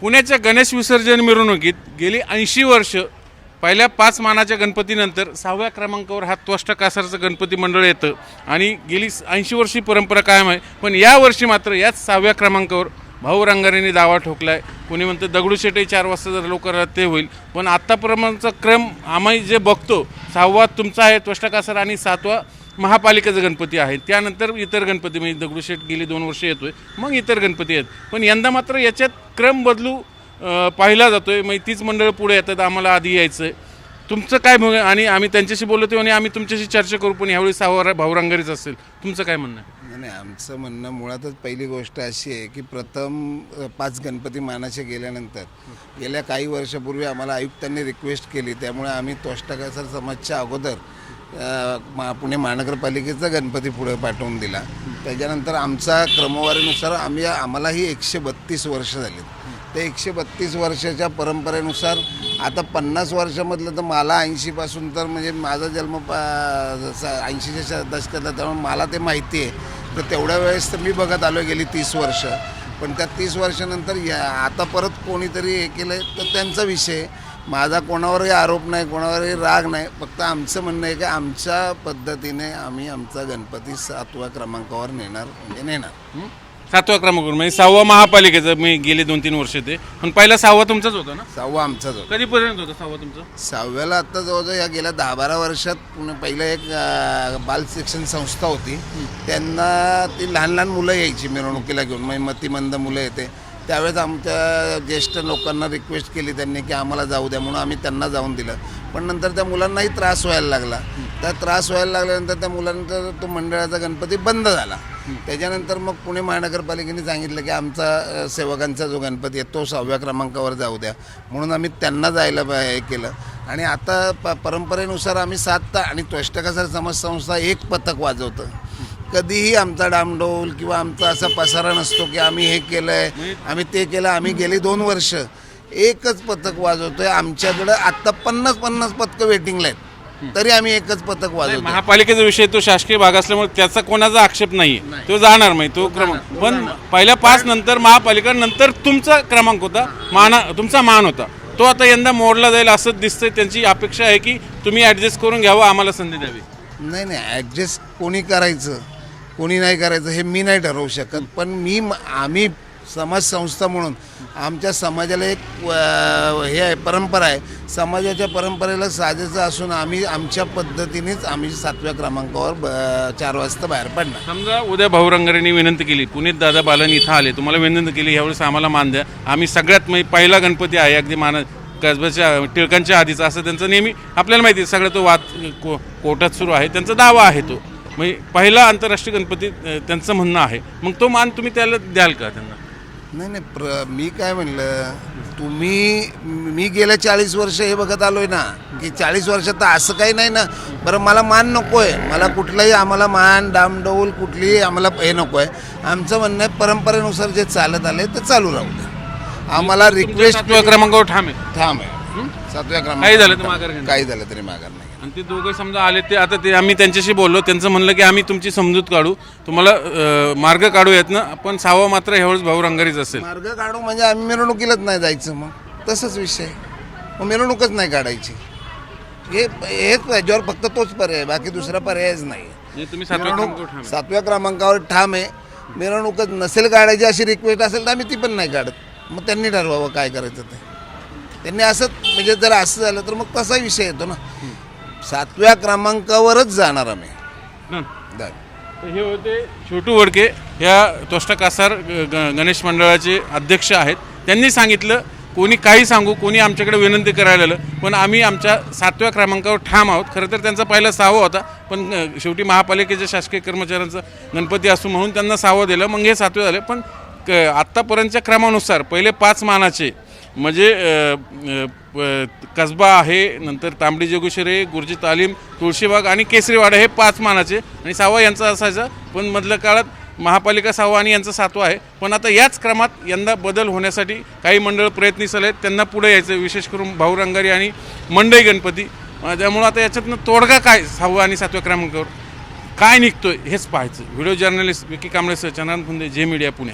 पुण्याच्या गणेश विसर्जन मिरवणुकीत गेली ऐंशी वर्ष. पहिल्या पाच मानाच्या गणपतीनंतर सहाव्या क्रमांकावर हा त्वष्ट कासारचं गणपती मंडळ येतं. आणि गेली ऐंशी वर्षी परंपरा कायम आहे. पण या वर्षी मात्र याच सहाव्या क्रमांकावर भाऊ रंगारेने दावा ठोकलाय. कोणी म्हणतं दगडूशेठही चार वाजता जर लवकर ते होईल. पण आत्तापर्यंतचा क्रम आम्ही जे बघतो सहावा तुमचा आहे त्वष्ट कासार आणि सातवा महापालिकेचं गणपती आहे त्यानंतर इतर गणपती म्हणजे दगडूशेठ गेली दोन वर्ष येतोय. मग इतर गणपती आहेत. पण यंदा मात्र याच्यात क्रम बदलू अं, पाहिला जातोय. मग तीच मंडळ पुढे येतात आम्हाला आधी यायचं आहे तुमचं काय भूमिका आणि आम्ही त्यांच्याशी बोलतो आणि आम्ही तुमच्याशी चर्चा करू पण यावेळी सावर भाऊरांगारीच असेल. तुमचं काय म्हणणं आहे? नाही आमचं म्हणणं मुळातच पहिली गोष्ट अशी आहे की प्रथम पाच गणपती मानाचे गेल्यानंतर गेल्या काही वर्षापूर्वी आम्हाला आयुक्तांनी रिक्वेस्ट केली. त्यामुळे आम्ही तोष्टाकासर समाजच्या अगोदर मा पुणे महानगरपालिकेचा गणपती पुढे पाठवून दिला. त्याच्यानंतर आमचा क्रमवारीनुसार आम्ही आम्हालाही एकशे बत्तीस वर्ष झाली. ते एकशे बत्तीस वर्षाच्या परंपरेनुसार आता पन्नास वर्षामधलं तर मला ऐंशीपासून तर म्हणजे माझा जन्म ऐंशीच्या दशकातला त्यामुळे मला ते माहिती आहे. तर तेवढ्या वेळेस तर मी बघत आलो गेली तीस वर्ष. पण त्या तीस वर्षानंतर या आता परत कोणीतरी हे केलं आहे तर त्यांचा विषय माझा कोणावरही आरोप नाही कोणावरही राग नाही. फक्त आमचं म्हणणं आहे की आमच्या पद्धतीने आम्ही आमचा गणपती सातव्या क्रमांकावर नेणार म्हणजे नेणार? सातवा क्रमांकावर म्हणजे सहावा महापालिकेचं मी गेले दोन तीन वर्ष ते. पण पहिला सहावा तुमचाच होता ना? सहावा आमचाच होता. कधीपर्यंत होता सहावा तुमचा? सहाव्याला आत्ता जवळजवळ या गेल्या दहा बारा वर्षात पहिलं एक अं, बाल शिक्षण संस्था होती. त्यांना ती लहान लहान मुलं यायची मिरवणुकीला घेऊन. म्हणजे मतिमंद मुलं येते. त्यावेळेस आमच्या ज्येष्ठ लोकांना रिक्वेस्ट केली त्यांनी की आम्हाला जाऊ द्या म्हणून आम्ही त्यांना जाऊन दिलं. पण नंतर त्या मुलांनाही त्रास व्हायला लागला. त्या त्रास व्हायला लागल्यानंतर त्या मुलांचा तो मंडळाचा गणपती बंद झाला. त्याच्यानंतर मग पुणे महानगरपालिकेने सांगितलं की आमचा सेवकांचा जो गणपती आहे तो सहाव्या क्रमांकावर जाऊ द्या. म्हणून आम्ही त्यांना जायला हे केलं. आणि आता प परंपरेनुसार आम्ही सात आणि त्वष्टकासर समाज संस्था एक पथक वाजवतं. कधीही आमचा डामडोल किंवा आमचा असा पसारा नसतो की आम्ही हे केलं आहे आम्ही ते केलं आम्ही गेली दोन वर्ष. एकच पथक वाजवतोय आमच्याकडं आत्ता पन्नास पन्नास पथकं वेटिंगला आहेत. तरी आम्ही एकच पथक वाजवतो महापालिकेचा विषय तो शासकीय भाग असल्यामुळे त्याचा कोणाचा आक्षेप नाही. तो जाणार नाही तो क्रमांक. पण पहिल्या पाच नंतर महापालिका नंतर तुमचा क्रमांक होता माना तुमचा मान होता. तो आता यंदा मोडला जाईल असं दिसतंय त्यांची अपेक्षा आहे की तुम्ही ऍडजस्ट करून घ्यावं आम्हाला संधी द्यावी. नाही नाही ॲडजस्ट कोणी करायचं? कोणी नाही करायचं हे मी नाही ठरवू शकत. पण मी म- आम्ही समाज संस्था म्हणून आमच्या समाजाला एक हे आहे परंपरा आहे. समाजाच्या परंपरेला साजेचं असून आम्ही आमच्या पद्धतीनेच आम्ही सातव्या क्रमांकावर ब- चार वाजता बाहेर पडणार. समजा उद्या भाऊरंगारेंनी विनंती केली पुनीत दादा बालन इथं आले तुम्हाला विनंती केली यावेळेस आम्हाला मान द्या. आम्ही सगळ्यात म्हणजे पहिला गणपती आहे अगदी मान कसब्याच्या टिळकांच्या आधीचा असं त्यांचं नेहमी आपल्याला माहिती आहे सगळं तो वाद को कोर्टात सुरू आहे त्यांचा दावा आहे तो. म्हणजे पहिला आंतरराष्ट्रीय गणपती त्यांचं म्हणणं आहे. मग तो मान तुम्ही त्याला द्याल का त्यांना? नाही नाही प्र मी काय म्हणलं तुम्ही मी गेल्या चाळीस वर्ष हे बघत आलोय ना की चाळीस वर्षात तर असं काही नाही ना. बरं मला मान नको आहे मला कुठलाही आम्हाला मान डामडौल कुठलीही आम्हाला हे नको आहे आमचं म्हणणं आहे परंपरेनुसार जे चालत आले ते चालू राहू द्या. आम्हाला रिक्वेस्ट क्रमांकावर ठाम आहे. थांब आहे. सातव्या क्रमांक झालं तर माघार घेणार. काही झालं तरी माघार नाही. आणि ते दोघं समजा आले ते आता ते आम्ही त्यांच्याशी बोललो. त्यांचं म्हणलं की आम्ही तुमची समजूत काढू. तुम्हाला अं, मार्ग काढू येत ना पण सहावा मात्र ह्यावेळेस भाऊरंगारीच असेल. मार्ग काढू म्हणजे आम्ही मिरवणुकीलाच नाही जायचं मग. तसंच विषय. मग मिरवणूकच नाही काढायची. हे हेच याच्यावर फक्त तोच पर्याय आहे, बाकी दुसरा पर्यायच नाही म्हणजे तुम्ही सातव्या क्रमांकावर ठाम आहे. सातव्या क्रमांकावर ठाम आहे. मिरवणूकच नसेल काढायची अशी रिक्वेस्ट असेल तर आम्ही ती पण नाही काढत. मग त्यांनी ठरवावं काय करायचं ते. त्यांनी असं म्हणजे जर असं झालं तर मग तसा विषय येतो ना. सातव्या क्रमांकावरच जाणार आम्ही. हं. दा- तर हे होते छोटू वडके. ह्या तोष्टा कासार ग- गणेश मंडळाचे अध्यक्ष आहेत. त्यांनी सांगितलं कोणी काही सांगू कोणी आमच्याकडे विनंती करायला आलं पण आम्ही आमच्या सातव्या क्रमांकावर ठाम आहोत. खरं तर त्यांचा पहिला सहावा होता पण अ, शेवटी महापालिकेच्या शासकीय कर्मचाऱ्यांचा गणपती असू म्हणून त्यांना सहावं दिलं. मग हे सातवे झाले. पण क आत्तापर्यंतच्या क्रमानुसार पहिले पाच मानाचे म्हणजे अ, अ, प- कसबा आहे नंतर तांबडी जोगेश्वरी गुरुजी तालीम तुळशीबाग आणि केसरीवाडा हे पाच मानाचे. आणि सहावा यांचा असायचा पण मधल्या काळात महापालिका सहावा आणि यांचा सातवा आहे. पण आता याच क्रमात यंदा बदल होण्यासाठी काही मंडळ प्रयत्नशील आहेत. त्यांना पुढे यायचं विशेष करून भाऊ रंगारी आणि मंडई गणपती. त्यामुळं आता याच्यातनं तोडगा काय सहावा आणि सातव्या क्रमांकावर? काय निघतोय हेच पाहायचं. व्हिडिओ जर्नलिस्ट विकी कांबळे सह चंद्रकांत फुंदे जे मीडिया पुणे.